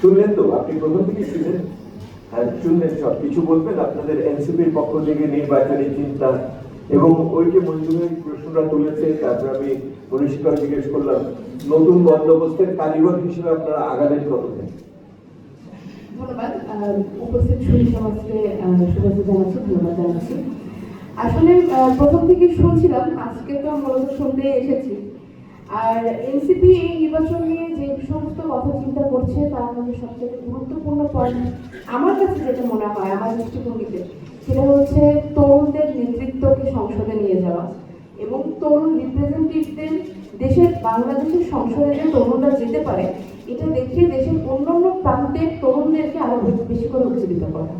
শুনলেন তো? আপনি প্রথম থেকে শুনলেন? হ্যাঁ শুনলেন সব। কিছু বলবেন? আপনাদের এনসিপির পক্ষ থেকে নির্বাচনী চিন্তা এবং ওই যে মঞ্জুরের প্রশ্নটা তুলেছে তারপর আমি পরিষ্কার জিজ্ঞেস করলাম, নতুন বন্দোবস্তের কারিগর হিসেবে আপনারা আগামী কতদিন? ধন্যবাদ। উপস্থিত সুরী সমাজকে আসলে প্রথম থেকে শুনছিলাম, আজকে তো মূলত শুনতে এসেছি। আর এনসিপি এই নির্বাচন নিয়ে যে সমস্ত কথা চিন্তা করছে তার মধ্যে সবচেয়ে গুরুত্বপূর্ণ পয়েন্ট আমার কাছে যেটা মনে হয়, আমার দৃষ্টিভঙ্গিতে, সেটা হচ্ছে তরুণদের নেতৃত্বকে সংসদে নিয়ে যাওয়া এবং তরুণ রিপ্রেজেন্টেটিভদের দেশের, বাংলাদেশের সংসদে যে তরুণরা যেতে পারে, এটা দেখিয়ে দেশের অন্যান্য প্রান্তের তরুণদেরকে আরও বেশি করে উজ্জীবিত করা।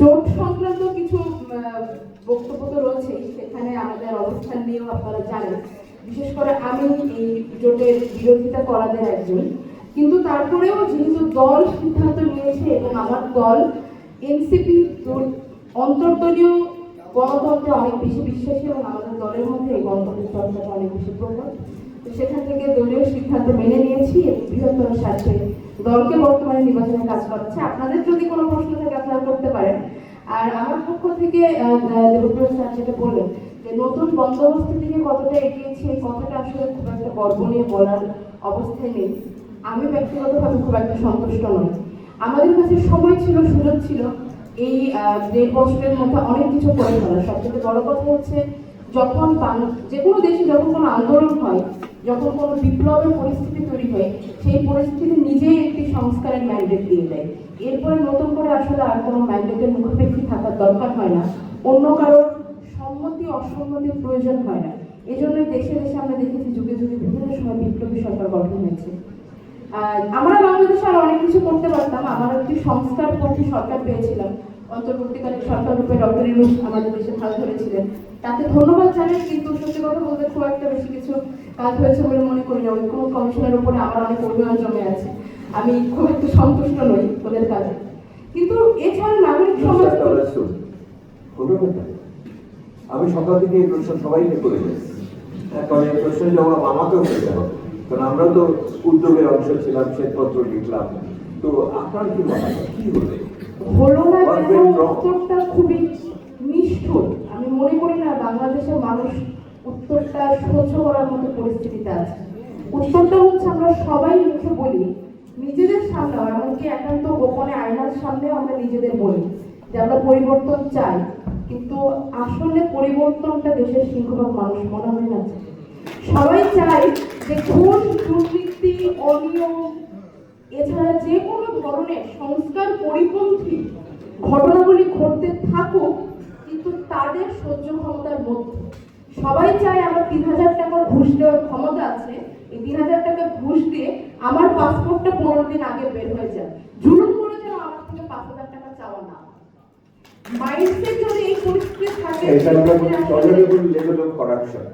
জোট সংক্রান্ত কিছু বক্তব্য তো রয়েছেই, সেখানে আমাদের অবস্থান নিয়েও আপনারা জানেন। বিশেষ করে আমি এই জোটের বিরোধিতা করাদের একজন। কিন্তু তারপরেও যেহেতু দল সিদ্ধান্ত নিয়েছে এবং আমার দল এনসিপি অন্তর্দলীয় গণতন্ত্রে অনেক বেশি বিশ্বাসী এবং আমাদের দলের মধ্যে এই গণতন্ত্রের চর্চাটা অনেক বেশি প্রবল। তো সেখান থেকে দলীয় সিদ্ধান্ত মেনে নিয়েছি এবং বৃহত্তর স্বার্থে দলকে বর্তমানে নির্বাচনে কাজ করাচ্ছে। আপনাদের যদি কোনো প্রশ্ন থাকে আপনারা করতে পারেন। আর আমার পক্ষ থেকে দেবপ্রিয় স্যার যেটা বললেন যে নতুন বন্দোবস্ত থেকে কতটা এগিয়েছে এই কথাটা আসলে খুব একটা গর্ব নিয়ে বলার অবস্থায় নেই। আমি ব্যক্তিগতভাবে খুব একটা সন্তুষ্ট নই। আমাদের কাছে সময় ছিল, সুযোগ ছিল। এই দেড় বছরের মধ্যে অনেক কিছু করে ফেলার। সবচেয়ে বড় কথা হচ্ছে, যখন যে কোনো দেশে যখন কোনো আন্দোলন হয়, যখন কোনো বিপ্লবের পরিস্থিতি তৈরি হয়, সেই পরিস্থিতি নিজেই একটি সংস্কারের ম্যান্ডেট দিয়ে দেয়। এরপরে নতুন করে আসলে আর কোনো ম্যান্ডেটের মুখোপেক্ষি থাকার দরকার হয় না। অন্য কারোর অসম্মতির প্রয়োজন হয় না। এই জন্যই দেশে দেশে আমরা দেখেছি যুগে যুগে বিভিন্ন সময় বিপ্লবী সরকার গঠন হয়েছে। আর আমরা বাংলাদেশে আর অনেক কিছু করতে পারতাম। আমার একটি সংস্কার পন্থী সরকার পেয়েছিলাম। অন্তর্বর্তীকালীন সরকার রূপে ডক্টর ইউনুস আমাদের দেশে ভালো ধরেছিলেন তাতে ধন্যবাদ জানাই কিন্তু সত্যি কথা বলতে খুব একটা বেশি কিছু কাজ হয়েছে বলে মনে করি না। ঐক্য কমিশনের উপরে আমার অনেক অভিমান জমে আছে। আমি খুব একটা সন্তুষ্ট নই ওদের কাজে। কিন্তু এছাড়া নাগরিক সমাজ একটা প্রশ্ন। হলো না? আমি সকাল থেকে এই প্রশ্ন সবাইকে করে যাচ্ছি হ্যাঁ, কারণ এই প্রশ্নের জবাব আমাকেও দিতে হবে কারণ আমরা তো উদ্যোগের অংশ ছিলাম শ্বেতপত্র লিখলাম। তো আপনার কি মনে হয় কি হলো হলো না কেন উত্তরটা খুবই নিষ্ঠুর। আমি মনে করি না বাংলাদেশের মানুষ উত্তরটা সহ্য করার মতো পরিস্থিতিতে আছে। উত্তরটা হচ্ছে আমরা সবাই মুখে বলি নিজেদের সামনেও এমনকি একান্ত গোপনে আয়নার সামনেও আমরা নিজেদের বলি যে আমরা পরিবর্তন চাই। কিন্তু আসলে পরিবর্তনটা দেশের সিংহভাগ মানুষ মনে হয় না। সবাই চায় যে ঘুষ দুর্নীতি, অনিয়ম, এছাড়া যে কোনো ধরনের সংস্কার পরিপন্থী ঘটনাগুলি ঘটতে থাকুক, কিন্তু তাদের সহ্য ক্ষমতার মধ্যে। সবাই চায় আমার তিন হাজার টাকা ঘুষ দেওয়ার ক্ষমতা আছে। এই তিন হাজার টাকা ঘুষ দিয়ে আমার পাসপোর্টটা পনেরো দিন আগে বের হয়ে যায় জুলুম করে যেন আমার থেকে পাঁচ হাজার টাকা চাওয়া না মাইন্ডসেট যদি এই পরিস্থিতি থাকে এটা আমরা বলি তাহলে টলারেবল লেভেল অফ করাপশন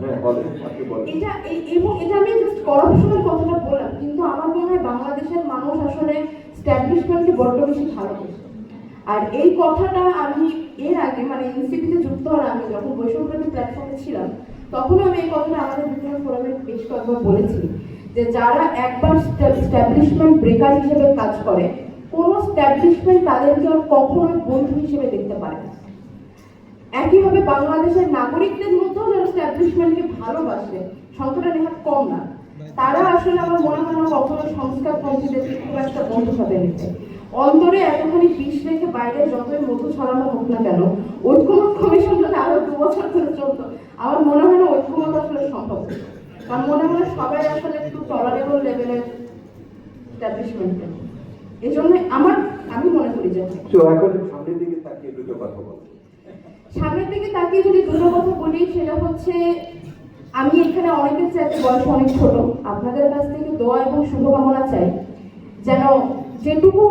হ্যাঁ বলেন এটা এবং এটা আমি করাপশনের কথাটা বললাম কিন্তু আমার মনে হয় বাংলাদেশের মানুষ আসলে স্ট্যাবলিশমেন্টকে বড্ড বেশি ভালোবাসে। আর এই কথাটা আমি এর আগে মানে এনসিপিতে যুক্ত হওয়ার আগে যখন বৈষম্যবিরোধী প্ল্যাটফর্মে ছিলাম তখনও আমি এই কথাটা আমাদের বিভিন্ন ফোরামে বেশ কয়েকবার বলেছি যে যারা একবার স্ট্যাবলিশমেন্ট ব্রেকার হিসেবে কাজ করে কোনো স্ট্যাবলিশমেন্ট তাদেরকে আর কখনোই বন্ধু হিসেবে দেখতে পারে না। একইভাবে বাংলাদেশের নাগরিকদের মধ্যেও যারা স্ট্যাবলিশমেন্টকে ভালোবাসে, সংখ্যাটা নেহাত কম না। তারা আসলে আমার মনে হয় না কখনো সংস্কার পন্থীদের খুব একটা বন্ধু হবে নিতে। অন্তরে এতখানি বিষ রেখে বাইরে যতই মধু ছড়ানো হোক না কেন, ঐক্যমত কমিশন যদি আরও দু বছর ধরে চলতো, আমার মনে হয় না ঐক্যমত আসলে সম্ভব। আমার মনে হয় সবাই আসলে একটু টলারেবল লেভেলের স্ট্যাবলিশমেন্টের এই জন্য আমার আমি মনে করি যে এখন সামনের দিকে তাকিয়ে দুটো কথা সামনের দিকে তাকিয়ে যদি দুটো কথা বলি সেটা হচ্ছে আমি এখানে অনেকের চাইতে বয়স অনেক ছোট। আপনাদের কাছ থেকে দোয়া এবং শুভকামনা চাই। যেন যেটুকু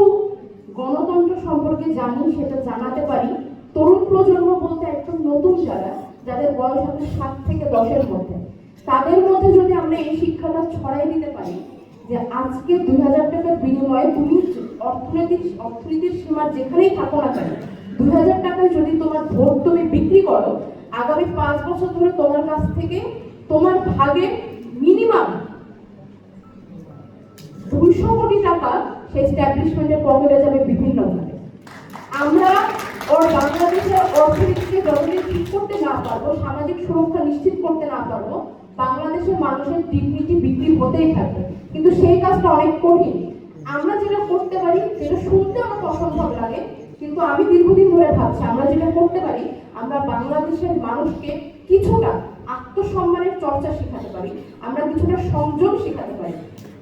গণতন্ত্র সম্পর্কে জানি সেটা জানাতে পারি। তরুণ প্রজন্ম বলতে একদম নতুন যারা যাদের বয়স হবে সাত থেকে দশের মধ্যে। তাদের মধ্যে যদি আমরা এই শিক্ষাটা ছড়াই দিতে পারি যে আজকে দুই হাজার টাকার বিনিময়ে তুমি অর্থনৈতিক অর্থনীতির সীমা যেখানেই থাকো না কেন দুই হাজার টাকায় যদি তোমার ভোট তুমি বিক্রি করো, আগামী পাঁচ বছর ধরে তোমার কাছ থেকে তোমার ভাগে মিনিমাম দুইশো কোটি টাকা সেই স্ট্যাবলিশমেন্টের পকেটে যাবে বিভিন্নভাবে আমরা ওর বাংলাদেশের অর্থনীতিকে যতদিন ঠিক করতে না পারব, সামাজিক সুরক্ষা নিশ্চিত করতে না পারব, বাংলাদেশের মানুষের ডিগনিটি বিক্রি হতেই থাকবে। কিন্তু সেই কাজটা অনেক কঠিন। আমরা যেটা করতে পারি, যেটা শুনতে আমার অসম্ভব লাগে, কিন্তু আমি দীর্ঘদিন ধরে ভাবছি, আমরা যেটা করতে পারি, আমরা বাংলাদেশের মানুষকে কিছুটা আত্মসম্মানের চর্চা শেখাতে পারি, আমরা কিছুটা সংযম শেখাতে পারি।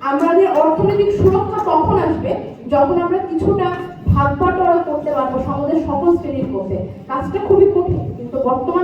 আমাদের অর্থনৈতিক সুরক্ষা কখন আসবে? যখন আমরা কিছুটা ভাগ বাটোয়ারা করতে পারব সমাজের সকল শ্রেণির মধ্যে। কাজটা খুবই কঠিন, কিন্তু বর্তমান